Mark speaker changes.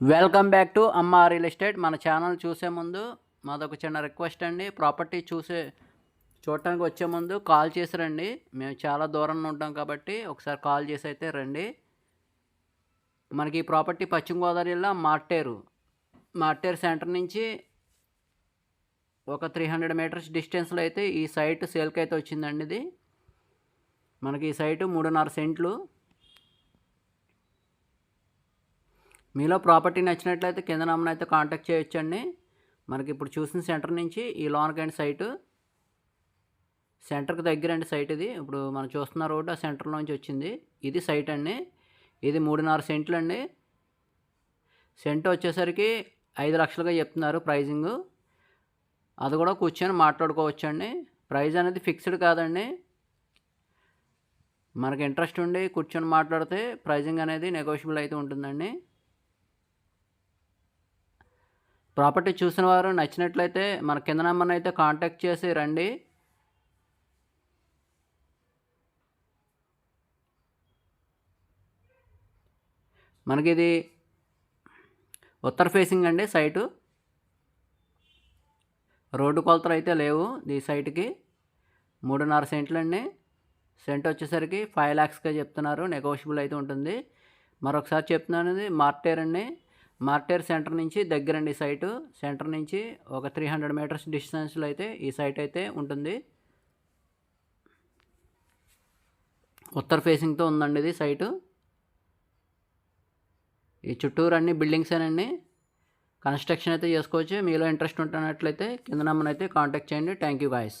Speaker 1: Welcome back to Amma real estate. మన channel చూసే ముందు మాదొక చిన్న రిక్వెస్ట్ అండి. ప్రాపర్టీ చూసే చూడటానికి వచ్చే ముందు కాల్ చేసి రండి. మేము చాలా దూరంలో ఉంటాం కాబట్టి ఒకసారి కాల్ చేసి అయితే రండి. మనకి ఈ ప్రాపర్టీ పశ్చిమ గోదావరి జిల్లా మార్టేరు. మార్టేరు సెంటర్ నుంచి ఒక త్రీ హండ్రెడ్ మీటర్స్ డిస్టెన్స్లో అయితే ఈ సైట్ సేల్కి అయితే వచ్చిందండి ఇది. మనకి ఈ సైటు మూడున్నర సెంట్లు. మీలో ప్రాపర్టీ నచ్చినట్లయితే కింద నమ్మని అయితే కాంటాక్ట్ చేయొచ్చండి. మనకి ఇప్పుడు చూసిన సెంటర్ నుంచి ఈ లోనకండి సైటు సెంటర్కి దగ్గర అండి సైట్ ఇది. ఇప్పుడు మనం చూస్తున్న రోడ్డు ఆ సెంటర్లోంచి వచ్చింది. ఇది సైట్ అండి. ఇది మూడున్నర సెంట్లు అండి. సెంట్ వచ్చేసరికి ఐదు లక్షలుగా చెప్తున్నారు ప్రైజింగ్. అది కూడా కూర్చొని మాట్లాడుకోవచ్చు అండి ప్రైజ్ అనేది ఫిక్స్డ్ కాదండి. మనకి ఇంట్రెస్ట్ ఉండి కూర్చొని మాట్లాడితే ప్రైజింగ్ అనేది నెగోషియబుల్ అయితే ఉంటుందండి. ప్రాపర్టీ చూసిన వారు నచ్చినట్లయితే మన కింద నెంబర్ని అయితే కాంటాక్ట్ చేసి రండి. మనకి ఇది ఉత్తర ఫేసింగ్ అండి సైటు. రోడ్డు కొలతలు అయితే లేవు ఈ సైట్కి. మూడున్నర సెంట్లు అండి సెంట్ వచ్చేసరికి ఫైవ్ ల్యాక్స్గా చెప్తున్నారు. నెగోషియబుల్ అయితే ఉంటుంది. మరొకసారి చెప్తున్నాను ఇది మార్టేర్ అండి. మార్టేర్ సెంటర్ నుంచి దగ్గరండి సైటు. సెంటర్ నుంచి ఒక త్రీ హండ్రెడ్ మీటర్స్ డిస్టెన్స్లో అయితే ఈ సైట్ అయితే ఉంటుంది. ఉత్తర ఫేసింగ్తో ఉందండి ఇది సైటు. ఈ చుట్టూరు అన్ని బిల్డింగ్సేనండి కన్స్ట్రక్షన్ అయితే చేసుకోవచ్చు. మీలో ఇంట్రెస్ట్ ఉంటున్నట్లయితే కింద నమ్మనైతే అయితే కాంటాక్ట్ చేయండి. Thank you guys.